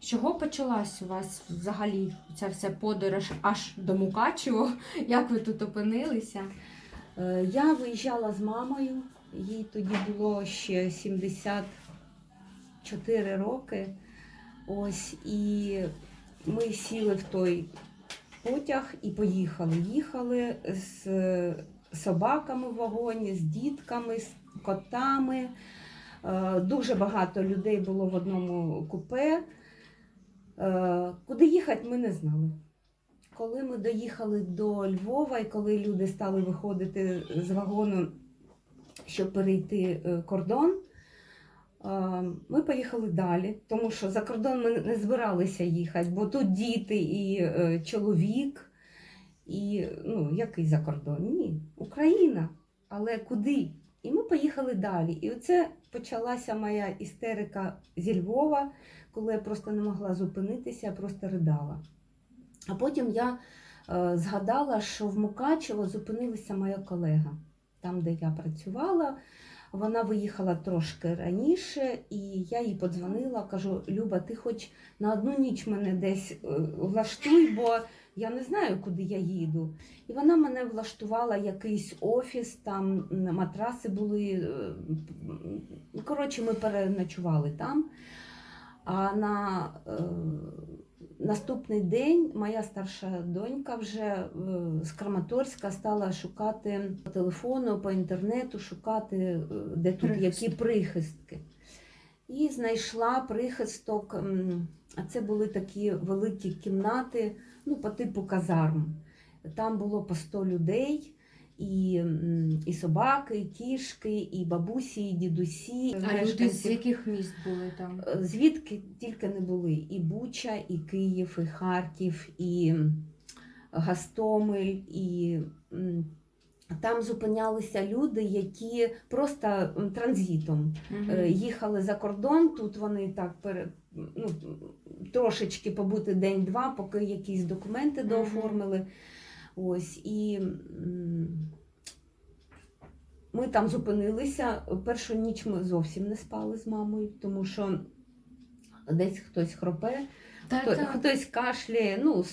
З чого почалась у вас взагалі ця вся подорож аж до Мукачево? Як ви тут опинилися? Е, Я виїжджала з мамою, їй тоді було ще 74 роки. Ось, і ми сіли в той потяг і поїхали. Їхали з собаками в вагоні, з дітками, з котами. Е, Дуже багато людей було в одному купе. Е, Куди їхати, ми не знали. Коли ми доїхали до Львова, і коли люди стали виходити з вагону, щоб перейти е, кордон, ми поїхали далі, тому що за кордон ми не збиралися їхати, бо тут діти і чоловік, і ну, який за кордон? Ні, Україна. Але куди? І ми поїхали далі. І оце почалася моя істерика зі Львова, коли я просто не могла зупинитися, я просто ридала. А потім я е, згадала, що в Мукачево зупинилася моя колега, там, де я працювала. Вона виїхала трошки раніше, і я їй подзвонила, кажу: Люба, ти хоч на одну ніч мене десь е, влаштуй, бо я не знаю, куди я їду. І вона мене влаштувала якийсь офіс, там матраси були. е, Коротше, ми переночували там. А на е, наступний день моя старша донька вже е, з Краматорська стала шукати по телефону, по інтернету, шукати, е, де тут Прихистки. які прихистки. І знайшла прихисток. А це були такі великі кімнати, ну, по типу казарм. Там було по 100 людей. І, і собаки, і кішки, і бабусі, і дідусі. А люди з яких міст були там? Е, Звідки тільки не були і Буча, і Київ, і Харків, і Гастомель, і там зупинялися люди, які просто транзитом е, їхали за кордон. Тут вони так пере, ну, трошечки побути день-два, поки якісь документи Мгм. дооформили. Ось і. Ми там зупинилися. Першу ніч ми зовсім не спали з мамою, тому що десь хтось хропе, Та, хто, та. хтось кашляє. Ну,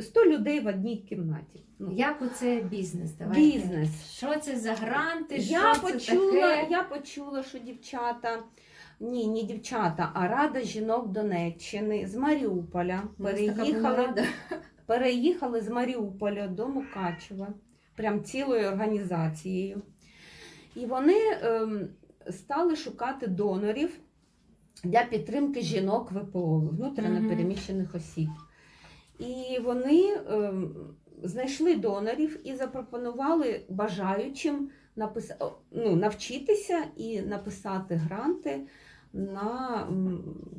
100 людей в одній кімнаті. Ну, Як оце бізнес? Давайте. Бізнес. Що це за гранти? я, що почула, це таке? я почула, що дівчата, ні, не дівчата, а Рада жінок Донеччини з Маріуполя була переїхали, з Маріуполя до Мукачева, прям цілою організацією. І вони ем, стали шукати донорів для підтримки жінок ВПО, внутрішньопереміщених осіб. І вони ем, знайшли донорів і запропонували бажаючим напис... ну, навчитися і написати гранти на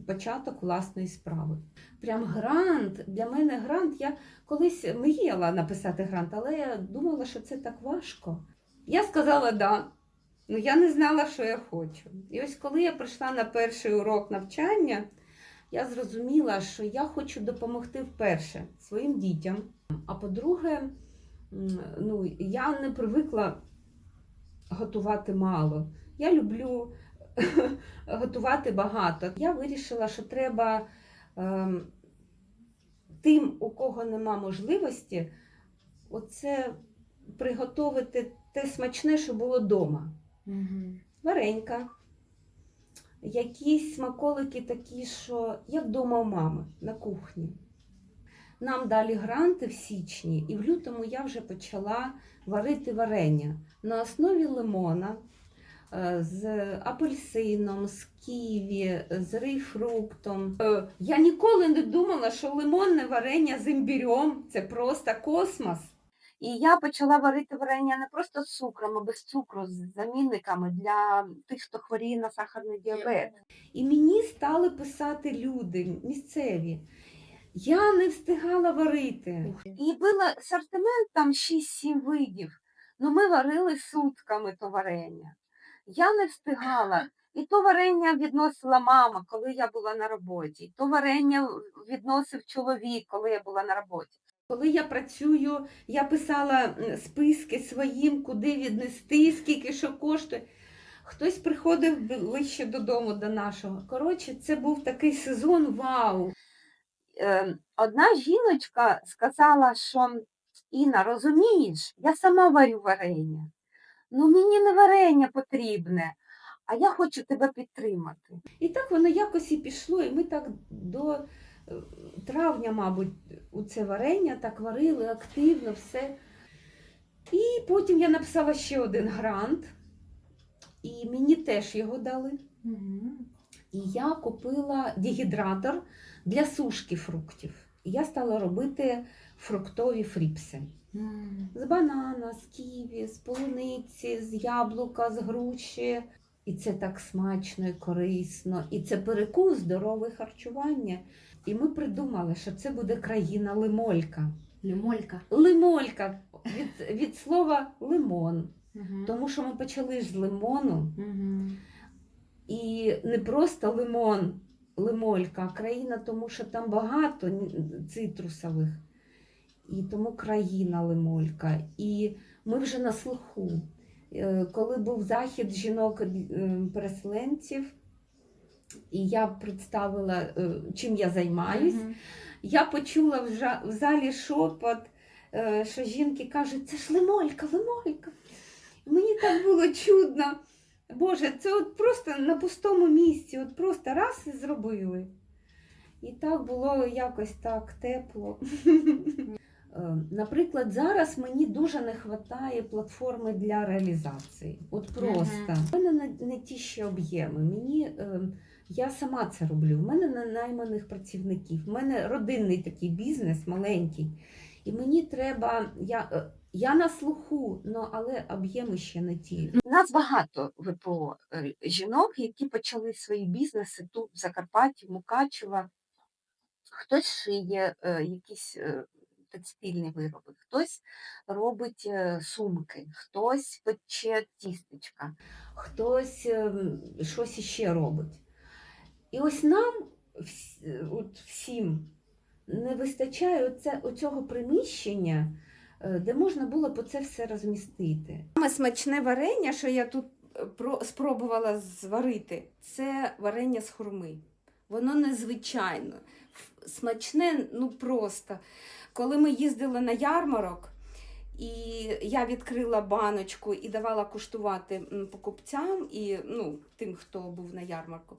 початок власної справи. Прям грант, для мене грант, я колись мріяла написати грант, але я думала, що це так важко. Я сказала да. Ну, я не знала, що я хочу. І ось коли я прийшла на перший урок навчання, я зрозуміла, що я хочу допомогти вперше своїм дітям. А по-друге, ну, я не привикла готувати мало. Я люблю готувати багато. Я вирішила, що треба ем, тим, у кого нема можливості, оце приготувати те смачне, що було вдома Мгм. варенька, якісь смаколики такі, що як вдома у мами на кухні. Нам дали гранти в січні, і в лютому я вже почала варити варення на основі лимона з апельсином, з ківі, з рейфруктом. Е, Я ніколи не думала, що лимонне варення з імбірем це просто космос. І я почала варити варення не просто з цукром, а без цукру, з замінниками для тих, хто хворіє на сахарний діабет. І мені стали писати люди місцеві. Я не встигала варити. І був асортимент там 6-7 видів. Ну ми варили сутками то варення. Я не встигала. І то варення відносила мама, коли я була на роботі, і то варення відносив чоловік, коли я була на роботі. Коли я працюю, я писала списки своїм, куди віднести, скільки що коштує. Хтось приходив ближче додому до нашого. Коротше, це був такий сезон вау. Е, Одна жіночка сказала, що Інна, розумієш, я сама варю варення. Ну мені не варення потрібне, а я хочу тебе підтримати. І так воно якось і пішло, і ми так до е, травня, мабуть, у це варення так варили активно все. І потім я написала ще один грант, і мені теж його дали. І я купила дегідратор для сушки фруктів. І я стала робити фруктові фріпси. З банана, з ківі, з полуниці, з яблука, з груші. І це так смачно і корисно. І це перекус, здорове харчування. І ми придумали, що це буде країна лимолька. Лімолька. Лимолька від, від слова лимон. Тому що ми почали ж з лимону. І не просто лимон, лимолька, а країна, тому що там багато цитрусових. І тому країна лимолька. І ми вже на слуху. Е, Коли був захід жінок-переселенців, і я представила, е, чим я займаюсь, я почула в, залі шепот, е, що жінки кажуть, це ж лимолька, лимолька. Мені так було чудно. Боже, це от просто на пустому місці, от просто раз і зробили. І так було якось так тепло. Е, Наприклад, зараз мені дуже не вистачає платформи для реалізації. От просто. У мене не, не ті ще об'єми. Мені, е, я сама це роблю. У мене не найманих працівників. У мене родинний такий бізнес маленький. І мені треба, я, е, я на слуху, ну, але об'єми ще не ті. У нас багато ВПО жінок, які почали свої бізнеси тут, в Закарпатті, в Мукачево. Хтось шиє якісь текстильні вироби, хтось робить е, сумки, хтось пече тістечка. хтось щось іще робить. І ось нам от всім не вистачає оце, оцього приміщення, е, де можна було б це все розмістити. Саме смачне варення, що я тут е, спробувала зварити, це варення з хурми. Воно незвичайно. Смачне, ну просто. Коли ми їздили на ярмарок, і я відкрила баночку і давала куштувати покупцям і ну, тим, хто був на ярмарку.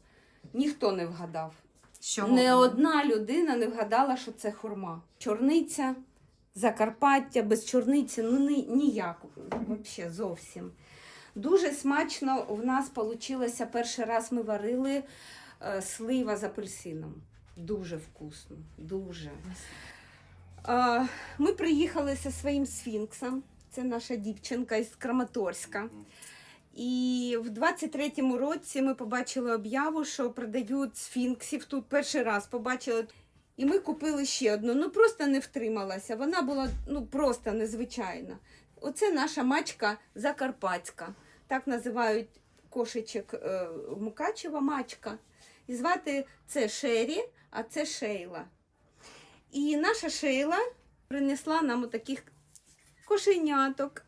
Ніхто не вгадав. Що Не одна людина не вгадала, що це хурма. Чорниця, Закарпаття, без чорниці, ну ні, ніяк, взагалі зовсім. Дуже смачно в нас вийшло перший раз ми варили е, слива з апельсином. Дуже вкусно, дуже. Ми приїхали зі своїм сфінксом. Це наша дівчинка із Краматорська. І в 23-му році ми побачили об'яву, що продають сфінксів. Тут перший раз побачили. І ми купили ще одну. Ну просто не втрималася. Вона була ну просто незвичайна. Оце наша мачка закарпатська. Так називають кошечок е, Мукачева мачка. І звати це Шері, а це Шейла. І наша Шейла принесла нам отаких кошеняток.